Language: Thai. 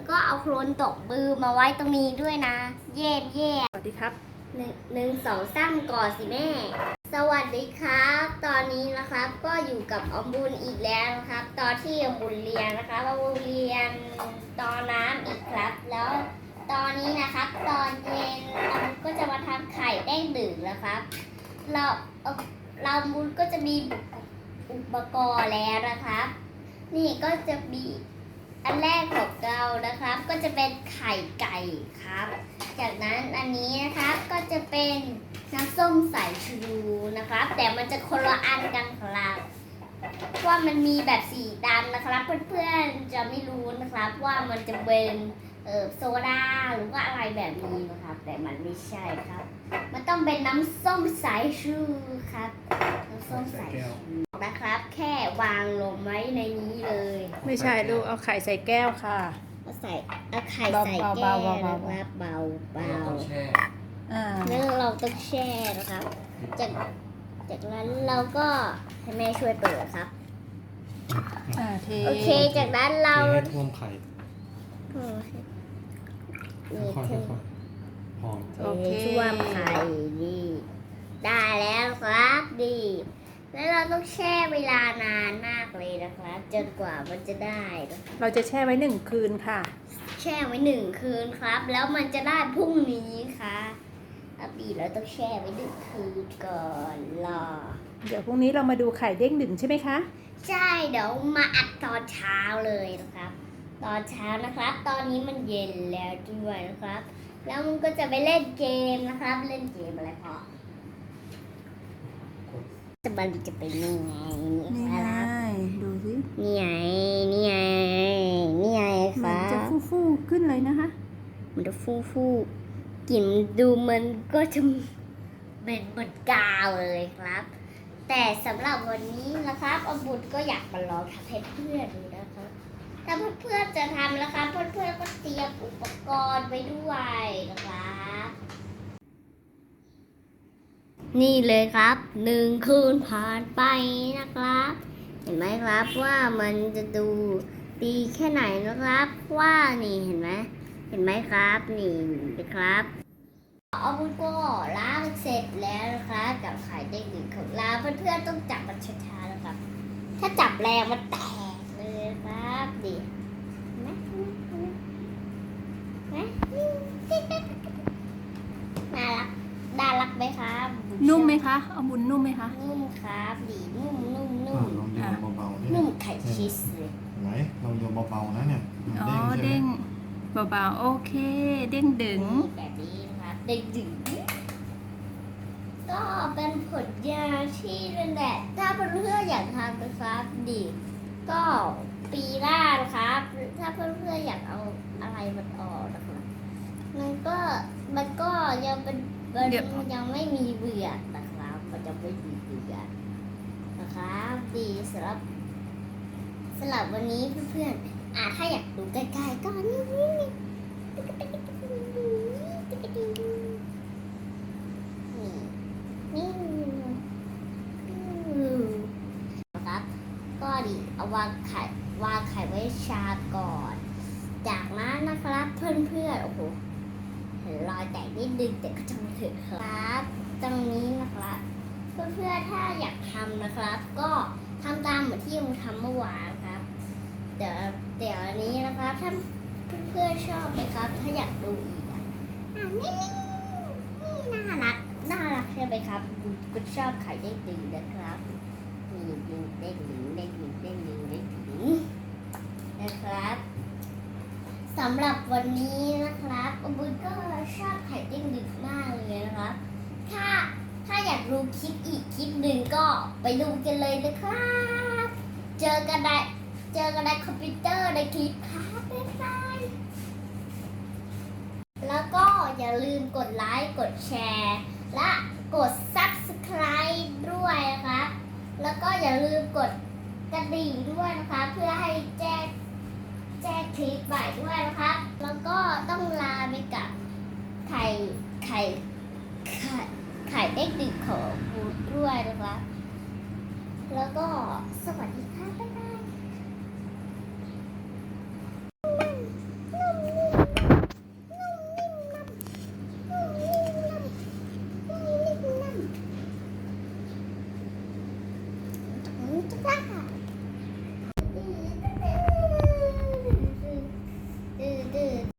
แล้วก็เอาโครนตกมือมาไว้ตรงนี้ด้วยนะ เย่เย่สวัสดีครับหนึ่งหนึ่งสองสามก่อนสิแม่ สวัสดีครับ ตอนนี้นะครับก็อยู่กับอมบุญอีกแล้วนะครับ ตอนที่อมบุญเรียนนะครับอมบุญเรียนตอนน้ำอีกครับ แล้วตอนนี้นะครับ ตอนเย็นอมบุญก็จะมาทำไข่แดงดื่มนะครับ เราเอ่อเราบุญก็จะมีอุปกรณ์แล้วนะครับ นี่ก็จะมี อันแรกของเรานะครับก็จะเป็นไข่ไก่ครับ จากนั้นอันนี้นะครับก็จะเป็นน้ำส้มสายชูนะครับ แต่มันจะคนละอันกันครับว่ามันมีแบบสีดำนะครับ เพื่อนๆจะไม่รู้นะครับ ว่ามันจะเป็นเออโซดาหรือว่าอะไรแบบนี้นะครับ แต่มันไม่ใช่ครับ มันต้องเป็นน้ำส้มสายชูครับ น้ำส้มสายชู นะครับ แค่วางลงไว้ในนี้เลยไม่ใช่ลูกเอาไข่ใส่แก้วค่ะ เอาใส่เอาไข่เบาๆใส่เบาๆแก้วเบาๆนะครับเบาเบาเราต้องแช่อ่าแล้วเราต้องแช่นะครับ จากจากนั้นเราก็ให้แม่ช่วยเปิดครับอ่าเทโอเคจากนั้นเราเทให้ท่วมไข่โอเคค่อยเทๆค่อยๆหอมเทช่วมไข่ดีได้แล้วครับดี แล้วเราต้องแช่เวลานานมากเลยนะครับจนกว่ามันจะได้นะครับเราจะแช่ไว้หนึ่งคืนค่ะ แช่ไว้หนึ่งคืนครับ แล้วมันจะได้พรุ่งนี้ค่ะอับบีเราต้องแช่ไว้หนึ่งคืนก่อนรอเดี๋ยวพรุ่งนี้เรามาดูไข่เด้งดึงใช่ไหมคะ ใช่เดี๋ยวมาอัดตอนเช้าเลยนะครับ ตอนเช้านะครับ ตอนนี้มันเย็นแล้วด้วยนะครับ แล้วมันก็จะไปเล่นเกมนะครับ เล่นเกมอะไรพอ จะบันจะเป็นยังไงนี่ไงครับดูสินี่ไงนี่ไงนี่ไงคมันรัจะบฟู่ๆขึ้นเลยนะคะ มันจะฟูฟูๆกลิ่นดูมันก็จะเป็นเหมือนกาวเลยครับ แต่สำหรับวันนี้นะครับอบุญก็อยากมาลองทำให้เพื่อนดูนะครับ ถ้าเพื่อนๆจะทำนะครับเพื่อนๆก็เตรียมอุปกรณ์ไว้ด้วยนะครับ นี่เลยครับหนึ่งคืนผ่านไปนะครับ เห็นไหมครับว่ามันจะดูดีแค่ไหนนะครับ ว่านี่เห็นไหมเห็นไหมครับนี่นะครับเอาบุญก็ล้างเสร็จแล้วนะคะกับไข่เด้งหนึ่งของเราเพื่อนๆต้องจับมันช้าๆนะครับ ถ้าจับแรงมันแตกเลยครับดิเห็นไหมน่ารักน่ารักไหมครับ นุ่มไหมคะเอาบุญนุ่มไหมคะ นุ่มครับดีนุ่มนุ่มนุ่อ่ามลองโยนเบาๆนี่นุ่มไข่ชีสเลยไหนเราโยนเบาๆนะเนี่ยอ๋อใช่ไหมเด้งเบาๆโอเค เด้งดึงแบบนี้นะครับเด็กดึงก็เป็นผลยาที่นั่นแหละถ้าเพื่อนๆอยากทำนะครับดีก็ปีหน้านะครับ ถ้าเพื่อนๆอยากเอาอะไรมันออกนะครับมันก็มันก็ยังเป็น มันยวยังไม่มีเบื่อนะครับมันจะไม่มีเบื่อนะครับดีสำหรับสำหรับวันนี้เพื่อนๆอะถ้าอยากดูใกล้ๆก็นี่นี่นี่นี่นะครับก็ดีเอาวางไข่วางไข่ไว้ชาก่อน จากนั้นนะครับเพื่อนๆโอ้โหเห็น รอยแตกนิดนึงแต่ก็จะไม่ถึงครับ ตรงนี้นะครับ เพื่อนๆถ้าอยากทำนะครับ ก็ทำตามเหมือนที่ผมทำเมื่อวานครับ เดี๋ยวเดี๋ยวนี้นะครับถ้าเพื่อนๆชอบไหมครับ ถ้าอยากดูอีกอะอ่นี่นี่น่ารักน่ารักใช่ไหมครับคุณชอบไข่เด้งดึงนะครับนี่ดึงเด้งดึงเด้งดึงเด้งดึงเด้งดึงนะครับ สำหรับวันนี้นะครับอบุญก็ชอบไข่เด้งดึงมากเลยนะครับ ถ้าถ้าอยากดูคลิปอีกคลิปหนึ่งก็ไปดูกันเลยนะครับ เจอกันในเจอกันในคอมพิวเตอร์ในคลิปครับบ๊ายบายแล้วก็อย่าลืมกดไลค์กดแชร์ และกด Subscribe ด้วยนะคะ แล้วก็อย่าลืมกดกระดิ่งด้วยนะคะเพื่อให้แจ้งแจ้งค ลิปใหม่ด้วยนะคะแล้วก็ต้องลาไปกับไข่ไข่ไข่ไข่เด็กดึกของบูด้วยนะคะแล้วก็สวัสดีค่ะบ๊า